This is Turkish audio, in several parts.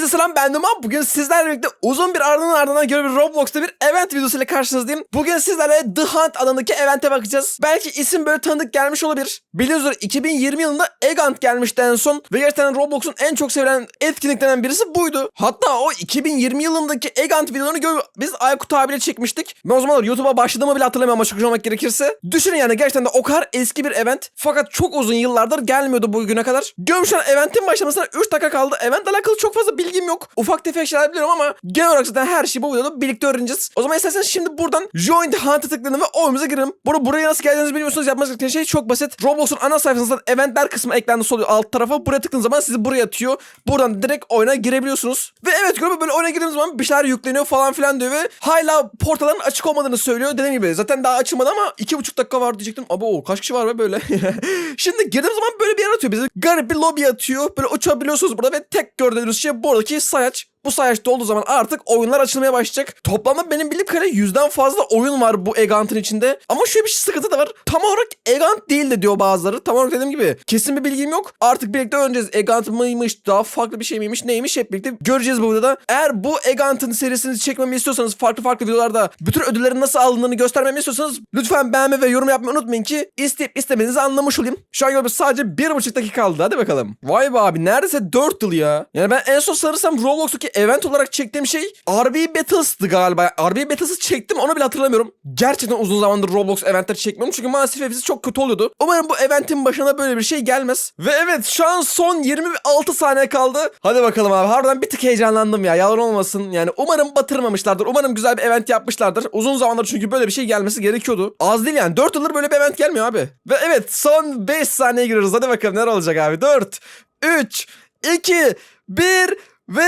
Herkese selam ben Duman. Bugün sizlerle birlikte uzun bir ardından ardından göre bir Roblox'ta bir event videosuyla karşınızdayım. Bugün sizlerle The Hunt adındaki evente bakacağız. Belki isim böyle tanıdık gelmiş olabilir. Biliyorsunuz üzere 2020 yılında Egant gelmişti en son. Ve gerçekten Roblox'un en çok sevilen etkinliklerinden birisi buydu. Hatta o 2020 yılındaki Egant videolarını gö- biz Aykut abiyle çekmiştik. Ben o zamanlar YouTube'a başladığımı bile hatırlamıyorum açık olmak gerekirse. Düşünün yani gerçekten de o kadar eski bir event. Fakat çok uzun yıllardır gelmiyordu bugüne kadar. Görmüş an eventin başlamasına 3 dakika kaldı. Eventle alakalı çok fazla bilgim yok. Ufak tefek şeyler biliyorum ama genel olarak zaten her şeyi bu videoda birlikte öğreneceğiz. O zaman isterseniz şimdi buradan Join the Hunt'a tıklayalım ve oyunumuza girelim. Burada buraya nasıl geldiğinizi bilmiyorsunuz. Yapmanız gereken şey çok basit. Roblox'un ana sayfasında eventler kısmı eklendi sol alt tarafa. Buraya tıkladığınız zaman sizi buraya atıyor. Buradan direkt oyuna girebiliyorsunuz. Ve evet görüyorum böyle oyuna girdiğiniz zaman bir şeyler yükleniyor falan filan diyor ve hala portalların açık olmadığını söylüyor. Dediğim gibi zaten daha açılmadı ama iki buçuk dakika var diyecektim. Abi o kaç kişi var be böyle. Şimdi girdiğim zaman böyle bir yer atıyor bizi. Garip bir lobi atıyor. Böyle uçabiliyorsunuz burada ve tek gördüğünüz şey buradaki sayaç. Bu sayaçta olduğu zaman artık oyunlar açılmaya başlayacak. Toplamda benim bildiğim kadarıyla yüzden fazla oyun var bu Egant'ın içinde. Ama şöyle bir sıkıntı da var. Tam olarak Egant değil de diyor bazıları. Tam olarak dediğim gibi kesin bir bilgim yok. Artık birlikte öğreneceğiz. Egant mıymış, daha farklı bir şey miymiş, neymiş hep birlikte göreceğiz bu videoda. Eğer bu Egant'ın serisini çekmemi istiyorsanız farklı farklı videolarda bütün ödüllerin nasıl alındığını göstermemi istiyorsanız lütfen beğenme ve yorum yapmayı unutmayın ki isteyip istemediğinizi anlamış olayım. Şu an gördüğünüz sadece bir buçuk dakika kaldı. Hadi bakalım. Vay be abi neredeyse 4 yıl ya. Yani ben en son sanırsam Roblox'taki event olarak çektiğim şey RB Battles'tı galiba. RB Battles'ı çektim onu bile hatırlamıyorum. Gerçekten uzun zamandır Roblox eventleri çekmiyorum çünkü maalesef hepsi çok kötü oluyordu. Umarım bu eventin başına böyle bir şey gelmez. Ve evet şu an son 26 saniye kaldı. Hadi bakalım abi harbiden bir tık heyecanlandım ya yalan olmasın. Yani umarım batırmamışlardır. Umarım güzel bir event yapmışlardır. Uzun zamandır çünkü böyle bir şey gelmesi gerekiyordu. Az değil yani 4 yıldır böyle bir event gelmiyor abi. Ve evet son 5 saniye giriyoruz. Hadi bakalım neler olacak abi. 4, 3, 2, 1 ve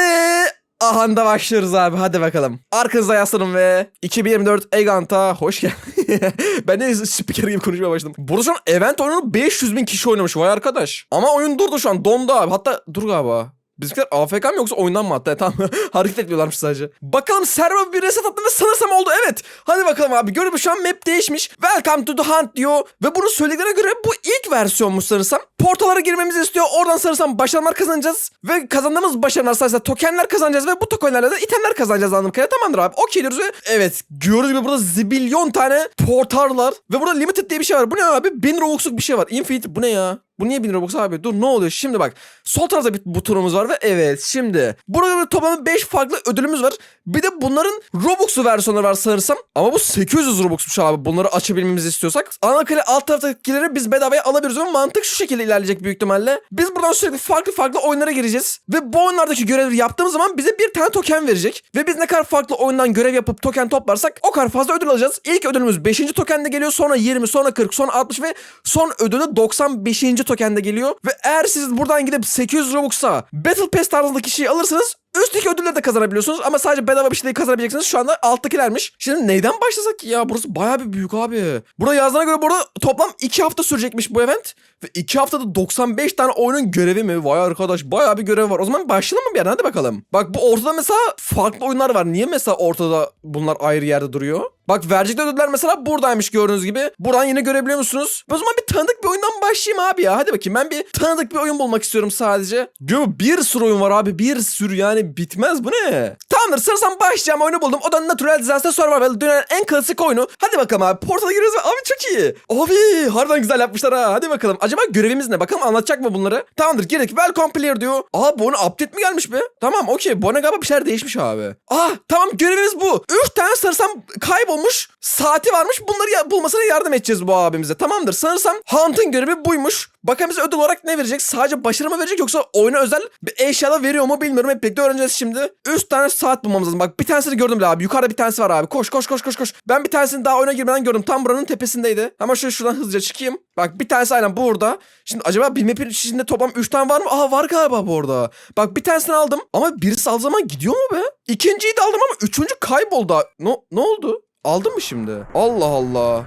Ahanda başlıyoruz abi hadi bakalım. Arkanıza yaslanın ve 2024 Egant'a hoş geldin. ben de spiker gibi konuşmaya başladım. Burada şu an event oyununu 500 bin kişi oynamış vay arkadaş. Ama oyun durdu şu an dondu abi. Hatta dur galiba. Bizimkiler AFK mı yoksa oyundan mı hatta? Tamam hareket etmiyorlarmış sadece. Bakalım server bir reset attı ve sanırsam oldu evet. Hadi bakalım abi görün şu an map değişmiş. Welcome to the hunt diyor. Ve bunu söylediklerine göre bu ilk versiyonmuş sanırsam. Portalara girmemizi istiyor. Oradan sanırsam başarılar kazanacağız. Ve kazandığımız başarılar sayesinde tokenler kazanacağız. Ve bu tokenlerle de itemler kazanacağız anladığım kadarıyla. Tamamdır abi okey diyoruz ve evet gördüğünüz gibi burada zibilyon tane portallar. Ve burada limited diye bir şey var. Bu ne abi? 1000 Robux'luk bir şey var. Infinite bu ne ya? Bu niye 1000 Robux abi? Dur ne oluyor? Şimdi bak. Sol tarafta bir butonumuz var ve evet şimdi. Burada toplamda 5 farklı ödülümüz var. Bir de bunların Robux'u versiyonları var sanırsam. Ama bu 800 Robux'muş abi. Bunları açabilmemizi istiyorsak. Ana kale alt taraftakileri biz bedavaya alabiliriz ama mantık şu şekilde ilerleyecek büyük ihtimalle. Biz buradan sürekli farklı farklı oyunlara gireceğiz. Ve bu oyunlardaki görevleri yaptığımız zaman bize bir tane token verecek. Ve biz ne kadar farklı oyundan görev yapıp token toplarsak o kadar fazla ödül alacağız. İlk ödülümüz 5. tokende geliyor. Sonra 20, sonra 40, sonra 60 ve son ödülü 95. tokende geliyor. Ve eğer siz buradan gidip 800 Robux'a Battle Pass tarzındaki şeyi alırsanız Üstteki ödülleri de kazanabiliyorsunuz ama sadece bedava bir şey kazanabileceksiniz. Şu anda alttakilermiş. Şimdi neyden başlasak ya? Burası bayağı bir büyük abi. Burada yazdığına göre burada toplam 2 hafta sürecekmiş bu event. Ve 2 haftada 95 tane oyunun görevi mi? Vay arkadaş bayağı bir görev var. O zaman başlayalım mı bir yerden? Hadi bakalım. Bak bu ortada mesela farklı oyunlar var. Niye mesela ortada bunlar ayrı yerde duruyor? Bak verecekleri ödüller mesela buradaymış gördüğünüz gibi. Buradan yine görebiliyor musunuz? O zaman bir tanıdık bir oyundan başlayayım abi ya. Hadi bakayım ben bir tanıdık bir oyun bulmak istiyorum sadece. Musun? Bir sürü oyun var abi. Bir sürü yani bitmez bu ne? Tamamdır sırsam başlayacağım oyunu buldum. O da Natural Disaster Survival. Dünyanın en klasik oyunu. Hadi bakalım abi. Portala giriyoruz ve abi çok iyi. Abi harbiden güzel yapmışlar ha. Hadi bakalım. Acaba görevimiz ne? Bakalım anlatacak mı bunları? Tamamdır girdik. Welcome player diyor. Aa bu update mi gelmiş be? Tamam okey. Bu oyuna galiba bir şeyler değişmiş abi. Aa tamam görevimiz bu. 3 tane sanırsam kaybolmuş. Saati varmış. Bunları ya- bulmasına yardım edeceğiz bu abimize. Tamamdır. Sanırsam Hunt'ın görevi buymuş. Bakalım bize ödül olarak ne verecek? Sadece başarı mı verecek yoksa oyuna özel bir eşya da veriyor mu bilmiyorum. Hep birlikte öğreneceğiz şimdi. 3 tane saat bulmamız lazım. Bak bir tanesini gördüm bile abi. Yukarıda bir tanesi var abi. Koş koş koş koş koş. Ben bir tanesini daha oyuna girmeden gördüm. Tam buranın tepesindeydi. Ama şöyle şuradan hızlıca çıkayım. Bak bir tanesi aynen burada. Şimdi acaba bir map'in içinde toplam 3 tane var mı? Aha var galiba bu arada. Bak bir tanesini aldım. Ama birisi aldığı zaman gidiyor mu be? İkinciyi de aldım ama üçüncü kayboldu. Ne, ne oldu? Aldın mı şimdi? Allah Allah.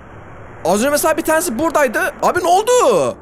Az önce mesela bir tanesi buradaydı. Abi ne oldu?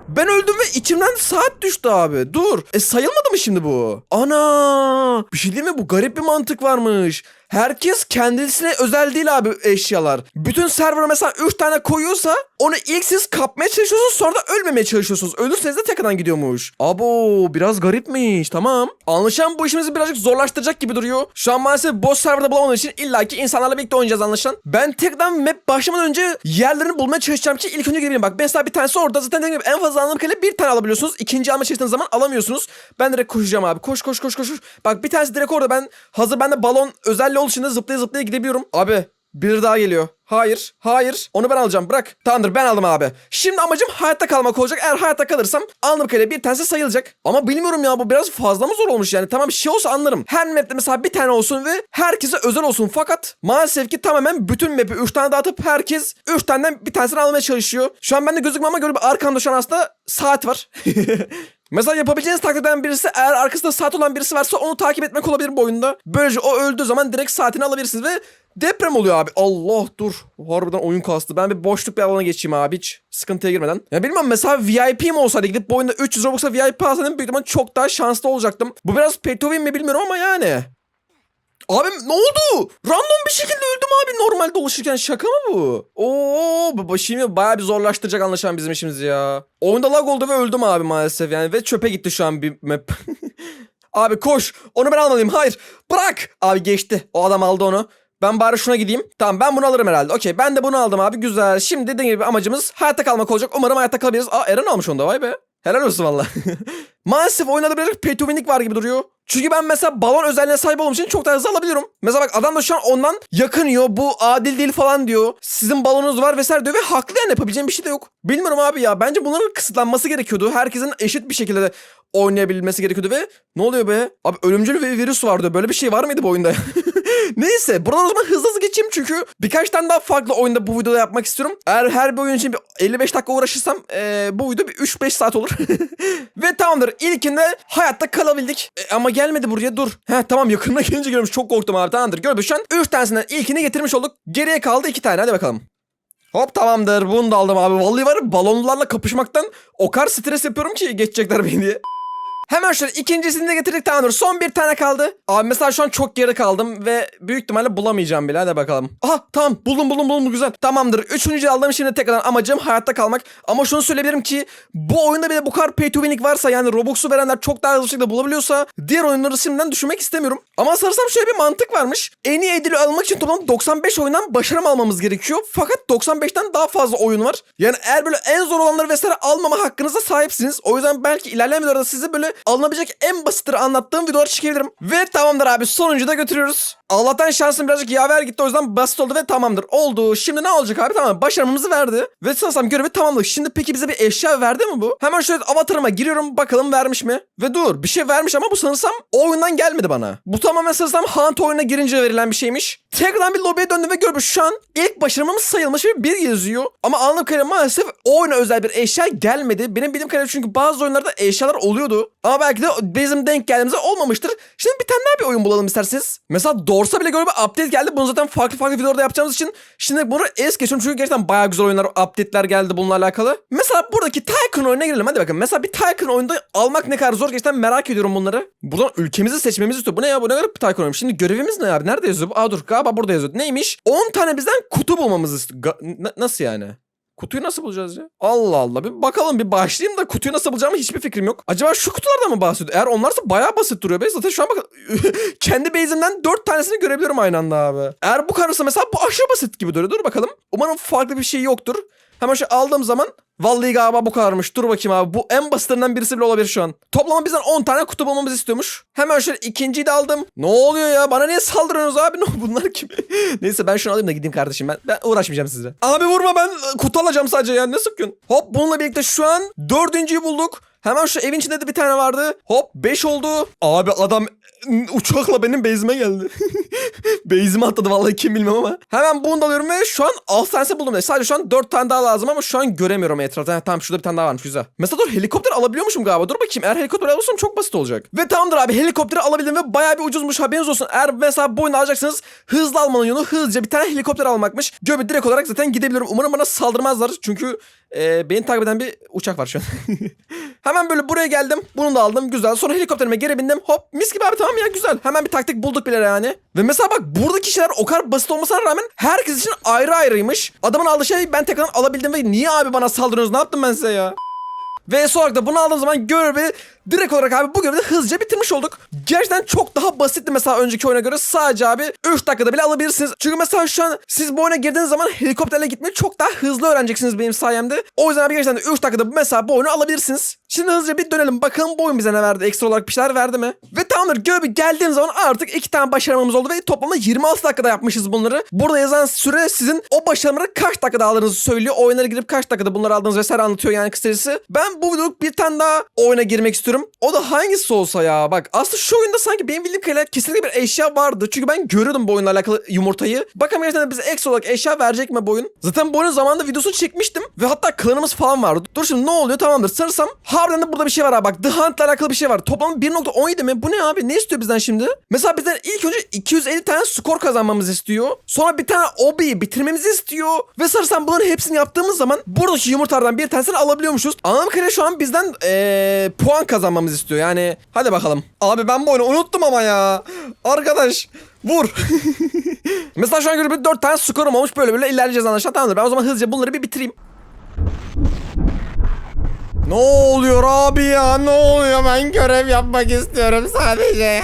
Ben öldüm ve içimden saat düştü abi. Dur. E sayılmadı mı şimdi bu? Ana! Bir şey değil mi? Bu garip bir mantık varmış. Herkes kendisine özel değil abi eşyalar. Bütün server mesela 3 tane koyuyorsa onu ilk siz kapmaya çalışıyorsunuz sonra da ölmemeye çalışıyorsunuz. Ölürseniz de tekrardan gidiyormuş. Abo biraz garipmiş tamam. Anlaşılan bu işimizi birazcık zorlaştıracak gibi duruyor. Şu an maalesef boss serverda bulamadığım için illaki insanlarla birlikte oynayacağız anlaşılan. Ben tekrardan map başlamadan önce yerlerini bulmaya çalışacağım ki ilk önce gidebileyim. Bak mesela bir tanesi orada zaten dediğim gibi en fazla anladığım kadarıyla bir tane alabiliyorsunuz. İkinci alma çalıştığınız zaman alamıyorsunuz. Ben direkt koşacağım abi. Koş koş koş. koş. Bak bir tanesi direkt orada ben hazır bende balon özelliği oluşunda zıplaya zıplaya gidebiliyorum. Abi bir daha geliyor. Hayır, hayır. Onu ben alacağım. Bırak. Tamamdır ben aldım abi. Şimdi amacım hayatta kalmak olacak. Eğer hayatta kalırsam anladığım kadarıyla bir tanesi sayılacak. Ama bilmiyorum ya bu biraz fazla mı zor olmuş yani. Tamam şey olsa anlarım. Her map'te mesela bir tane olsun ve herkese özel olsun. Fakat maalesef ki tamamen bütün map'i 3 tane dağıtıp herkes 3 taneden bir tanesini almaya çalışıyor. Şu an bende gözükmüyor ama göre bir arkamda şu an aslında saat var. Mesela yapabileceğiniz taktiklerden birisi eğer arkasında saat olan birisi varsa onu takip etmek olabilir bu oyunda. Böylece o öldüğü zaman direkt saatini alabilirsiniz ve deprem oluyor abi. Allah dur. Harbiden oyun kastı. Ben bir boşluk bir alana geçeyim abi hiç sıkıntıya girmeden. Ya bilmem mesela VIP mi olsaydı gidip bu oyunda 300 Robux'a VIP alsaydım büyük ihtimalle çok daha şanslı olacaktım. Bu biraz pay to win mi bilmiyorum ama yani. Abi ne oldu? Random bir şekilde öldüm abi normal dolaşırken şaka mı bu? Oo bu başımı bayağı bir zorlaştıracak anlaşılan bizim işimiz ya. Oyunda lag oldu ve öldüm abi maalesef yani ve çöpe gitti şu an bir map. abi koş onu ben almalıyım hayır bırak. Abi geçti o adam aldı onu. Ben bari şuna gideyim. Tamam ben bunu alırım herhalde. Okey ben de bunu aldım abi güzel. Şimdi dediğim gibi amacımız hayatta kalmak olacak. Umarım hayatta kalabiliriz. Aa Eren almış onu da vay be. Helal olsun valla. Maalesef oyunda birazcık pay var gibi duruyor. Çünkü ben mesela balon özelliğine sahip olduğum için çok daha hızlı alabiliyorum. Mesela bak adam da şu an ondan yakınıyor. Bu adil değil falan diyor. Sizin balonunuz var vesaire diyor ve haklı yani yapabileceğim bir şey de yok. Bilmiyorum abi ya. Bence bunların kısıtlanması gerekiyordu. Herkesin eşit bir şekilde de oynayabilmesi gerekiyordu ve ne oluyor be? Abi ölümcül bir virüs vardı. Böyle bir şey var mıydı bu oyunda? Neyse buradan o zaman hızlı hızlı geçeyim çünkü birkaç tane daha farklı oyunda bu videoda yapmak istiyorum. Eğer her bir oyun için bir 55 dakika uğraşırsam eee, bu video bir 3-5 saat olur. Ve tamamdır ilkinde hayatta kalabildik. E, ama gelmedi buraya dur. Heh tamam yakınına gelince görmüş çok korktum abi tamamdır. Gördük şu an 3 tanesinden ilkini getirmiş olduk. Geriye kaldı 2 tane hadi bakalım. Hop tamamdır bunu da aldım abi. Vallahi var balonlarla kapışmaktan o kadar stres yapıyorum ki geçecekler beni diye. Hemen şöyle ikincisini de getirdik tamamdır. Son bir tane kaldı. Abi mesela şu an çok geri kaldım ve büyük ihtimalle bulamayacağım bile. Hadi bakalım. Aha tamam buldum buldum buldum güzel. Tamamdır. Üçüncüyü aldım şimdi tekrardan amacım hayatta kalmak. Ama şunu söyleyebilirim ki bu oyunda bile bu kadar pay to win'lik varsa yani Robux'u verenler çok daha hızlı şekilde bulabiliyorsa diğer oyunları şimdiden düşünmek istemiyorum. Ama sanırsam şöyle bir mantık varmış. En iyi ödülü almak için toplam 95 oyundan başarım almamız gerekiyor. Fakat 95'ten daha fazla oyun var. Yani eğer böyle en zor olanları vesaire almama hakkınıza sahipsiniz. O yüzden belki ilerleyen videolarda size böyle alınabilecek en basitleri anlattığım videolar çekebilirim. Ve tamamdır abi sonuncu da götürüyoruz. Allah'tan şansım birazcık yaver gitti o yüzden basit oldu ve tamamdır. Oldu. Şimdi ne olacak abi tamam başarımımızı verdi. Ve sanırsam görevi tamamladık. Şimdi peki bize bir eşya verdi mi bu? Hemen şöyle avatarıma giriyorum bakalım vermiş mi? Ve dur bir şey vermiş ama bu sanırsam o oyundan gelmedi bana. Bu tamamen sanırsam Hunt oyununa girince verilen bir şeymiş. Tekrardan bir lobiye döndüm ve görmüş şu an ilk başarımımız sayılmış ve bir yazıyor. Ama anladığım kadarıyla maalesef o oyuna özel bir eşya gelmedi. Benim bildiğim kadarıyla çünkü bazı oyunlarda eşyalar oluyordu. Ama belki de bizim denk geldiğimizde olmamıştır. Şimdi bir tane daha bir oyun bulalım isterseniz. Mesela Dorsa bile bir update geldi. Bunu zaten farklı farklı videolarda yapacağımız için şimdi bunu es geçiyorum. Çünkü gerçekten bayağı güzel oyunlar, update'ler geldi bununla alakalı. Mesela buradaki Tycoon oyununa girelim. Hadi bakın. Mesela bir Tycoon oyunda almak ne kadar zor gerçekten merak ediyorum bunları. Buradan ülkemizi seçmemizi istiyor. Bu ne ya? Bu ne kadar bir Tycoon oyun? Şimdi görevimiz ne abi? Nerede yazıyor bu? Aa dur galiba burada yazıyor. Neymiş? 10 tane bizden kutu bulmamızı istiyor. Ga- nasıl yani? Kutuyu nasıl bulacağız ya? Allah Allah. Bir bakalım bir başlayayım da kutuyu nasıl bulacağımı hiçbir fikrim yok. Acaba şu kutulardan mı bahsediyor? Eğer onlarsa bayağı basit duruyor be. Zaten şu an bak kendi base'imden 4 tanesini görebiliyorum aynı anda abi. Eğer bu kadarsa mesela bu aşırı basit gibi duruyor. Dur bakalım. Umarım farklı bir şey yoktur. Hemen şu aldığım zaman Vallahi galiba bu kadarmış. Dur bakayım abi. Bu en basitlerinden birisi bile olabilir şu an. Toplama bizden 10 tane kutu bulmamızı istiyormuş. Hemen şöyle ikinciyi de aldım. Ne oluyor ya? Bana niye saldırıyorsunuz abi? Ne bunlar kim? Neyse ben şunu alayım da gideyim kardeşim. Ben, ben uğraşmayacağım sizle. Abi vurma ben kutu alacağım sadece ya. Ne sıkıyorsun? Hop bununla birlikte şu an dördüncüyü bulduk. Hemen şu evin içinde de bir tane vardı. Hop 5 oldu. Abi adam uçakla benim base'ime geldi. base'ime atladı vallahi kim bilmem ama. Hemen bunu da alıyorum ve şu an 6 tanesi buldum. Sadece şu an 4 tane daha lazım ama şu an göremiyorum etrafta. Ha, tamam şurada bir tane daha varmış güzel. Mesela dur helikopter alabiliyormuşum galiba. Dur bakayım eğer helikopter alırsam çok basit olacak. Ve tamamdır abi helikopteri alabildim ve bayağı bir ucuzmuş haberiniz olsun. Eğer mesela bu oyunu alacaksınız hızlı almanın yolu hızlıca bir tane helikopter almakmış. Göbe direkt olarak zaten gidebiliyorum. Umarım bana saldırmazlar çünkü e, beni takip eden bir uçak var şu an. Hemen böyle buraya geldim. Bunu da aldım. Güzel. Sonra helikopterime geri bindim. Hop mis gibi abi tamam ya güzel. Hemen bir taktik bulduk bile yani. Ve mesela bak buradaki şeyler o kadar basit olmasına rağmen herkes için ayrı ayrıymış. Adamın aldığı şeyi ben tekrardan alabildim ve niye abi bana saldırıyorsunuz ne yaptım ben size ya? Ve son olarak da bunu aldığım zaman görevi direkt olarak abi bu görevi de hızlıca bitirmiş olduk. Gerçekten çok daha basitti mesela önceki oyuna göre. Sadece abi 3 dakikada bile alabilirsiniz. Çünkü mesela şu an siz bu oyuna girdiğiniz zaman helikopterle gitmeyi çok daha hızlı öğreneceksiniz benim sayemde. O yüzden abi gerçekten de 3 dakikada mesela bu oyunu alabilirsiniz. Şimdi hızlıca bir dönelim bakalım bu oyun bize ne verdi? Ekstra olarak bir şeyler verdi mi? Ve tamamdır görevi geldiğim zaman artık iki tane başarmamız oldu ve toplamda 26 dakikada yapmışız bunları. Burada yazan süre sizin o başarıları kaç dakikada aldığınızı söylüyor. Oyunlara girip kaç dakikada bunları aldığınız vesaire anlatıyor yani kısacası. Ben bu videoluk bir tane daha oyuna girmek istiyorum. O da hangisi olsa ya. Bak aslında şu oyunda sanki benim bildiğim kadarıyla kesinlikle bir eşya vardı. Çünkü ben görüyordum bu oyunla alakalı yumurtayı. Bakalım gerçekten bize ekstra olarak eşya verecek mi bu oyun? Zaten bu oyunun zamanında videosunu çekmiştim. Ve hatta klanımız falan vardı. Dur şimdi ne oluyor tamamdır. Sanırsam harbiden de burada bir şey var abi. Bak The Hunt'la alakalı bir şey var. Toplam 1.17 mi? Bu ne abi? Ne istiyor bizden şimdi? Mesela bizden ilk önce 250 tane skor kazanmamızı istiyor. Sonra bir tane obiyi bitirmemizi istiyor. Ve sanırsam bunların hepsini yaptığımız zaman buradaki yumurtalardan bir tanesini alabiliyormuşuz. Anladığım kadarıyla şu an bizden eee, puan kazanmamızı istiyor. Yani hadi bakalım. Abi ben bu oyunu unuttum ama ya. Arkadaş vur. Mesela şu an göre bir 4 tane skorum olmuş. Böyle böyle ilerleyeceğiz anlaşılan. Tamamdır. Ben o zaman hızlıca bunları bir bitireyim. Ne oluyor abi ya? Ne oluyor? Ben görev yapmak istiyorum sadece ya.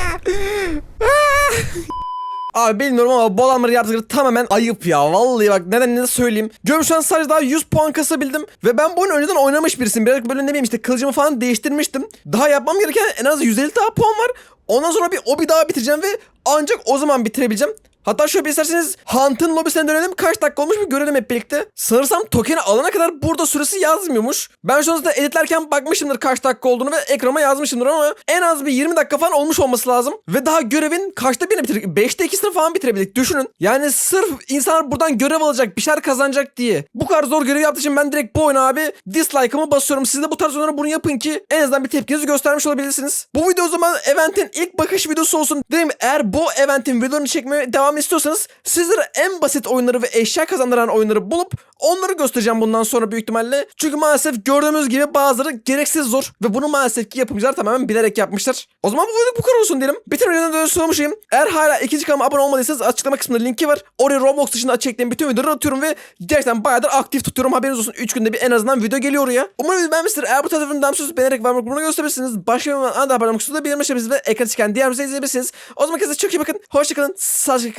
Abi bilmiyorum ama bu adamların yaptıkları tamamen ayıp ya. Vallahi bak neden ne söyleyeyim. An sadece daha 100 puan kasabildim. Ve ben bu oyunu önceden oynamış birisiyim. Birazcık böyle ne bileyim işte kılıcımı falan değiştirmiştim. Daha yapmam gereken en az 150 daha puan var. Ondan sonra bir obi daha bitireceğim ve ancak o zaman bitirebileceğim. Hatta şöyle isterseniz Hunt'ın lobisine dönelim. Kaç dakika olmuş bir görelim hep birlikte. Sanırsam tokeni alana kadar burada süresi yazmıyormuş. Ben şu an zaten editlerken bakmışımdır kaç dakika olduğunu ve ekrana yazmışımdır ama en az bir 20 dakika falan olmuş olması lazım. Ve daha görevin kaçta birini bitirdik? 5'te 2'sini falan bitirebildik. Düşünün. Yani sırf insanlar buradan görev alacak, bir şeyler kazanacak diye. Bu kadar zor görev yaptığı için ben direkt bu oyuna abi dislike'ımı basıyorum. Siz de bu tarz oyunlara bunu yapın ki en azından bir tepkinizi göstermiş olabilirsiniz. Bu video o zaman eventin ilk bakış videosu olsun. Dedim eğer bu eventin videolarını çekmeye devam istiyorsanız sizlere en basit oyunları ve eşya kazandıran oyunları bulup onları göstereceğim bundan sonra büyük ihtimalle. Çünkü maalesef gördüğümüz gibi bazıları gereksiz zor ve bunu maalesef ki yapımcılar tamamen bilerek yapmışlar. O zaman bu video bu kadar olsun diyelim. Bitirmeden önce de sormuşum. Eğer hala ikinci kanalıma abone olmadıysanız açıklama kısmında linki var. Oraya Roblox dışında çektiğim bütün videoları atıyorum ve gerçekten bayağıdır aktif tutuyorum. Haberiniz olsun 3 günde bir en azından video geliyor oraya. Umarım video beğenmişsiniz. Eğer bu tarz videoları beğenmişsiniz beğenerek var bunu gösterebilirsiniz. Başka bir anda haber olmak istiyorsanız bildirim açabilirsiniz ve ekran çıkan diğer videoları izleyebilirsiniz. O zaman kendinize çok iyi bakın. Hoşçakalın. Sağlıcakla.